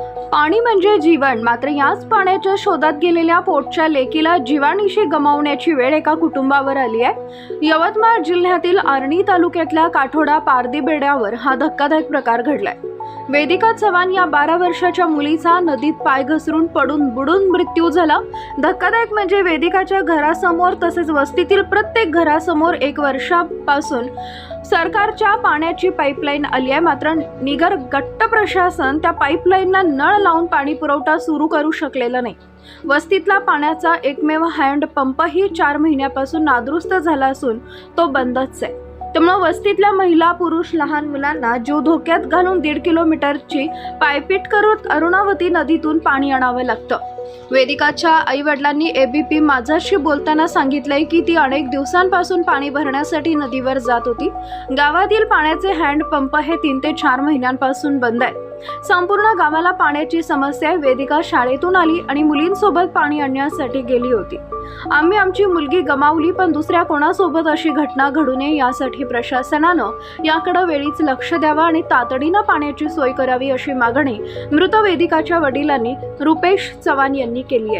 पाणी म्हणजे जीवन. मात्र याच पाण्याच्या शोधात गेलेल्या पोटच्या लेकीला जीवाणीशी गमावण्याची वेळ एका कुटुंबावर आली आहे. यवतमाळ जिल्ह्यातील आर्णी तालुक्यातल्या काठोडा पारदी बेड्यावर हा धक्कादायक प्रकार घडलाय. वेदिका चव्हाण या बारा वर्षाच्या मुलीचा नदीत पाय घसरून पडून बुडून मृत्यू झाला. धक्कादायक म्हणजे वेदिकाच्या घरासमोर तसेच वस्तीतील प्रत्येक घरासमोर एक वर्षापासून सरकारच्या पाण्याची पाईपलाईन आली आहे. मात्र निगर गट्ट प्रशासन त्या पाईपलाईनला नळ लावून पाणी पुरवठा सुरू करू शकलेला नाही. वस्तीतला पाण्याचा एकमेव हँडपंपही चार महिन्यापासून नादुरुस्त झाला असून तो बंदच आहे. त्यामुळे वस्तीतल्या महिला पुरुष लहान मुलांना जीव धोक्यात घालून दीड किलोमीटरची पायपीट करून अरुणावती नदीतून पाणी आणावं लागतं. वेदिकाच्या आई वडिलांनी एबीपी माझाशी बोलताना सांगितलंय की ती अनेक दिवसांपासून पाणी भरण्यासाठी नदीवर जात होती. गावातील पाण्याचे हँडपंप हे तीन ते चार महिन्यांपासून बंद आहेत. संपूर्ण गावाला पाण्याची समस्या वेदिका शाळेतून आली आणि मुलींसोबत पाणी आणण्यासाठी गेली होती. आम्ही आमची मुलगी गमावली पण दुसऱ्या कोणासोबत अशी घटना घडू नये यासाठी प्रशासनानं याकडे वेळीच लक्ष द्यावं आणि तातडीनं पाण्याची सोय करावी अशी मागणी मृत वेदिकाच्या वडिलांनी रुपेश चव्हाण यांनी केली आहे.